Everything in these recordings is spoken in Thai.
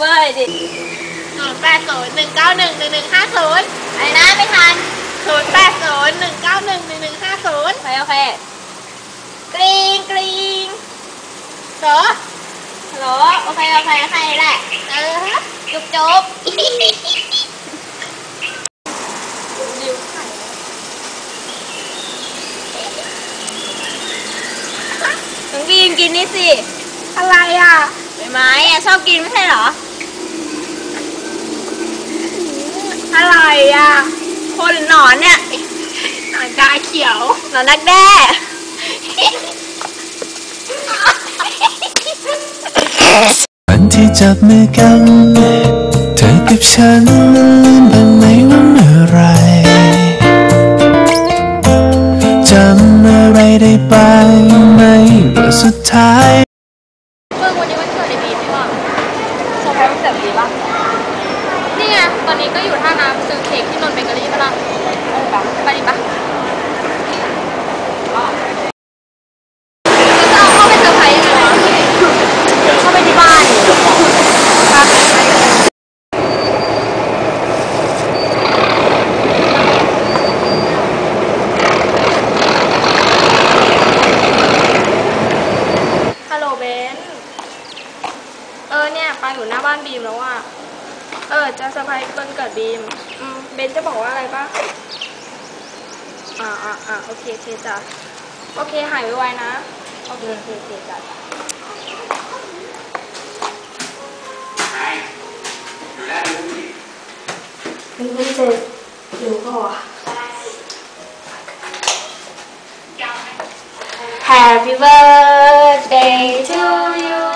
ของสาวขอเบอร์หน่อยดิศูนย์แปดศูนย์หนึ่งเก้าหนึ่งหนึ่งหนึ่งห้าศูนย์อะไรนะไม่ทันศูนย์แปดศูนย์หนึ่งเก้าหนึ่งหนึ่งหนึ่งห้าศูนย์โอเคโอเคกรีงกรีงเหรอฮัลโหลโอเคโอเคใครแหละเออฮะจุ๊บจุ๊บน้องบีมกินนี่สิ อะไรอะใบไม้อะชอบกินไม่ใช่เหรอ อะไรอะ คนหนอนเนี่ยหนังกาเขียวหนอนนักแด้วันที่จับมือกัน เธอกับฉันมันลืมบ้างไหมว่าเมื่อไหรจำอะไรได้บ้างไหมว่าสุดท้าย เมื่อวันนี้วันเกิดไอบีมไม่บอกเซอร์ไพรส์วันเกิดบีมป่ะ นี่ไง ตอนนี้ก็อยู่ท่าน้ำซื้อเค้กที่นนท์เบเกอรี่ปะล่ะเออปะไปดิปะจะเอาเข้าไปเซอร์ไพรส์ยังไงวะเข้าไปที่บ้านปะฮัลโหลเบน เออเนี่ยปาอยู่หน้าบ้านบีมแล้วว่า เออ จะเซอร์ไพรส์วันเกิดบีม อืม เบนจะบอกว่าอะไรปะอ่าอ่าอ่าโอเคโอเคจ้ะโอเคหายไวๆนะ โอเคโอเคโอเคจ้ะ Happy birthday to you,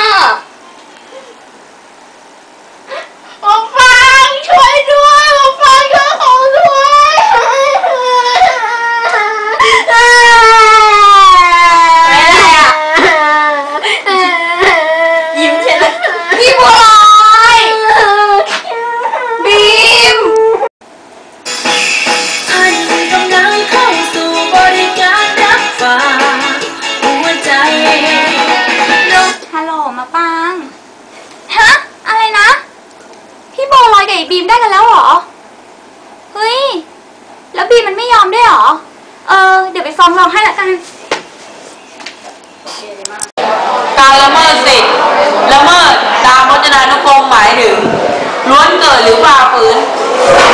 มันไม่ยอมด้วยหรอ เออ เดี๋ยวไปฟ้องร้องให้ละกัน การละเมิดสิทธิ์ละเมิดตามพจนานุกรมหมายถึงล้วนเกิดหรือฝ่าฝืน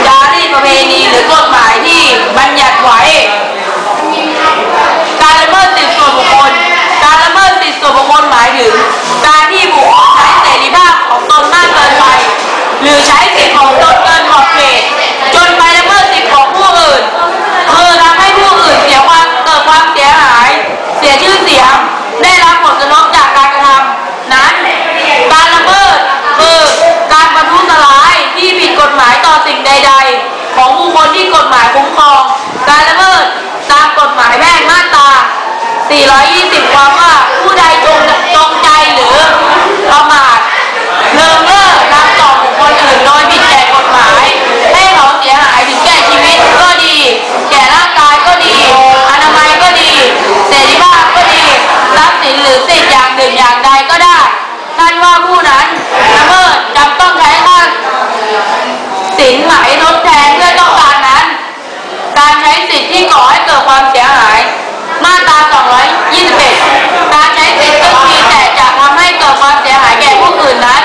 การ นั้น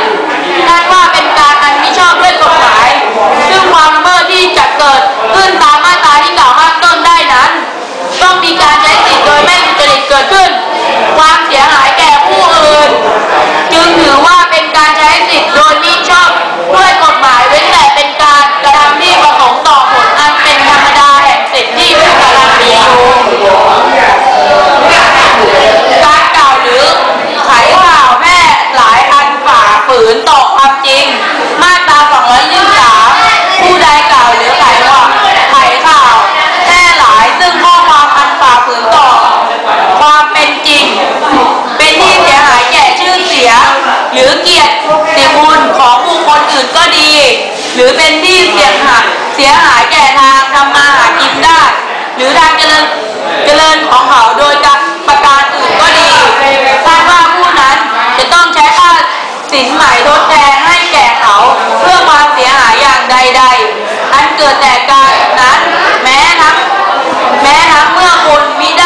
นั่นว่าเป็นการอันมิชอบด้วยกฎหมาย ซึ่งความละเมิดที่จะเกิดขึ้นตาม หรือเป็นที่เสียหายเสียหายแก่ทางทำมาหากินได้ หรือทางเจริญเจริญของเขาโดยการประการอื่นก็ดีคาดว่าผู้นั้นจะต้องใช้ค่าสินใหม่ทดแทนให้แก่เขาเพื่อความเสียหายอย่างใด ๆ อันเกิดแต่การนั้นแม้นั้งแม้นั้งเมื่อคุณมิไ